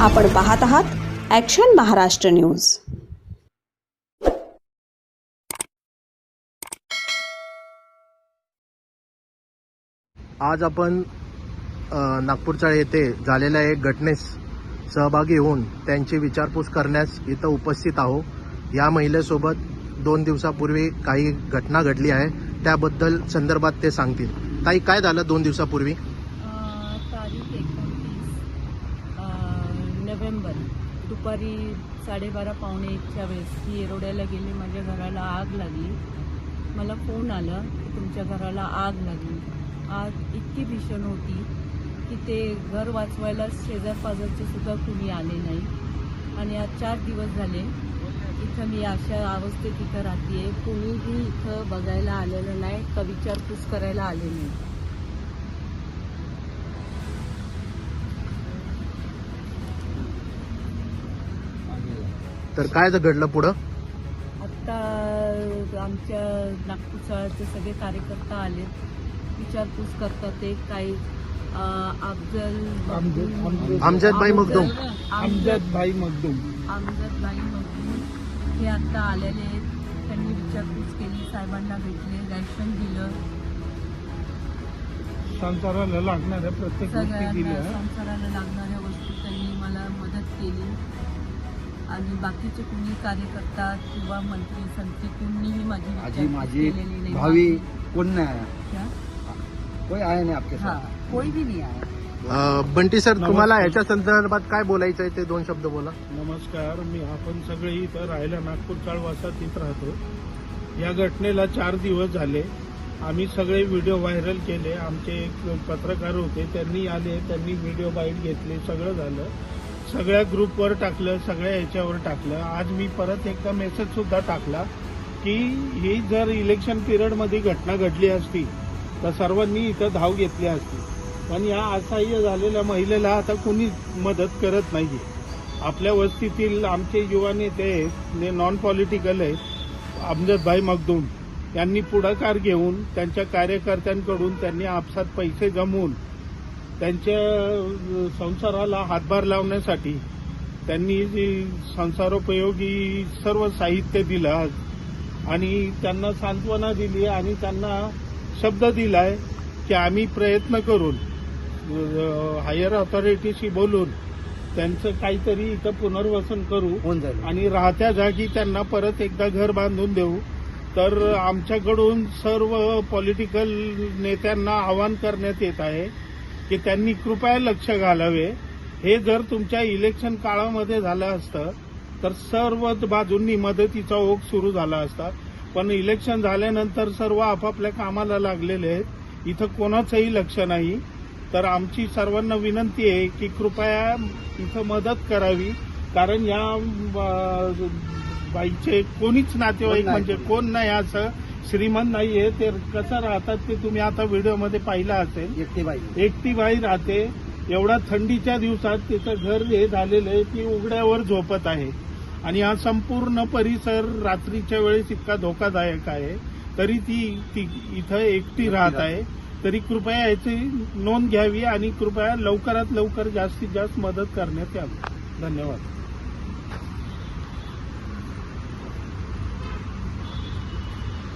आपण पाहत आहात ॲक्शन महाराष्ट्र न्यूज आज आपण नागपूरच्या येथे झालेल्या एक घटनेस सहभागी होऊन त्यांची विचारपूस करण्यास इथं उपस्थित आहो. या महिलेसोबत दोन दिवसापूर्वी काही घटना घडली आहे त्याबद्दल संदर्भात ते सांगतील. ताई काय झालं दोन दिवसापूर्वी? नोव्हेंबर दुपारी साडेबारा पावणे एकच्या वेळेस मी येरोड्याला गेले माझ्या घराला आग लागली. मला फोन आला की तुमच्या घराला आग लागली. आग इतकी भीषण होती की ते घर वाचवायला शेजारपाजारचे सुद्धा कुणी आले नाही. आणि आज चार दिवस झाले इथं मी अशा अवस्थेत इथं राहते कुणीही इथं बघायला आलेलं नाही का विचारपूस करायला आले नाही. तर काय घडलं पुढं? आत्ता आमच्या नागपूरचे सगळे कार्यकर्ता आले. विचारपूस करतात ते काही अफजल अमजदभाई मखदूम. अमजद भाई मखदूम. अमजदभाई मखदूम. हे आत्ता आलेले आहेत. त्यांनी विचारपूस केली साहेबांना भेटले रॅशन दिलं. संसाराला लागणाऱ्या प्रत्येक गोष्टी दिल्या. संसाराला लागणाऱ्या वस्तू त्यांनी मला मदत केली. आणि बाकीचे कुणी कार्यकर्ता किंवा मंत्री संत्री कुणीही माझी आजी विचारपूस माझी केलेली नाही. भावी कोण नाही आया क्या? कोई आया नहीं आपके हाँ साथ कोई भी नहीं आया अ, बंटी सर तुम्हाला. याच्या संदर्भात काय बोलायचं आहे ते दोन शब्द बोला. नमस्कार मी आपण सगळे इथं राहायला नागपूर चाळवासात इथं राहतो. या घटनेला चार दिवस झाले. आम्ही सगळे व्हिडिओ व्हायरल केले. आमचे एक पत्रकार होते त्यांनी आले त्यांनी व्हिडिओ बाईट घेतले सगळं झालं. सगळ्या ग्रुपवर टाकलं सगळ्या याच्यावर टाकलं. आज मी परत एकदा मेसेज सुद्धा टाकला की ही जर इलेक्शन पिरियडमध्ये घटना घडली असती तर सर्वांनी इथं धाव घेतली असती. पण या असहाय्य झालेल्या महिलेला आता कोणी मदत करत नाहीये. आपल्या वस्तीतील आमचे युवा नेते आहेत नॉन पॉलिटिकल आहेत अमजदभाई मखदूम. यांनी पुढाकार घेऊन त्यांच्या कार्यकर्त्यांकडून त्यांनी आपसात पैसे जमवून त्यांच्या संसाराला हातभार लावण्यासाठी त्यांनी जी संसारोपयोगी सर्व साहित्य दिलं आज आणि त्यांना सांत्वना दिली आणि त्यांना शब्द दिलाय की आम्ही प्रयत्न करून हायर ऑथॉरिटीशी बोलून त्यांचं काहीतरी इथं पुनर्वसन करू आणि राहत्या जागी त्यांना परत एकदा घर बांधून देऊ. तर आमच्याकडून सर्व पॉलिटिकल नेत्यांना आवाहन करण्यात येत आहे. की त्यांनी कृपया लक्ष घालावे. हे जर तुमच्या इलेक्शन काळामध्ये झालं असतं तर सर्व बाजूंनी मदतीचा ओघ सुरू झाला असता. पण इलेक्शन झाल्यानंतर सर्व आपापल्या कामाला लागलेले आहेत. इथं कोणाचंही लक्ष नाही. तर आमची सर्वांना विनंती आहे की कृपया इथं मदत करावी. कारण या बाईचे कोणीच नातेवाईक. म्हणजे कोण नाही असं श्रीमंत नाहीये ते कसं राहतात ते तुम्ही आता व्हिडिओमध्ये पाहिलं असेल. एकटी बाई एकटी बाई राहते. एवढ्या थंडीच्या दिवसात तिचं घर हे झालेलं आहे ती उघड्यावर झोपत आहे. आणि हा संपूर्ण परिसर रात्रीच्या वेळेस इतका धोकादायक आहे. तरी ती ती इथं एकटी राहत. आहे. तरी कृपया याची नोंद घ्यावी आणि कृपया लवकरात लवकर जास्तीत जास्त मदत करण्यात यावी. धन्यवाद.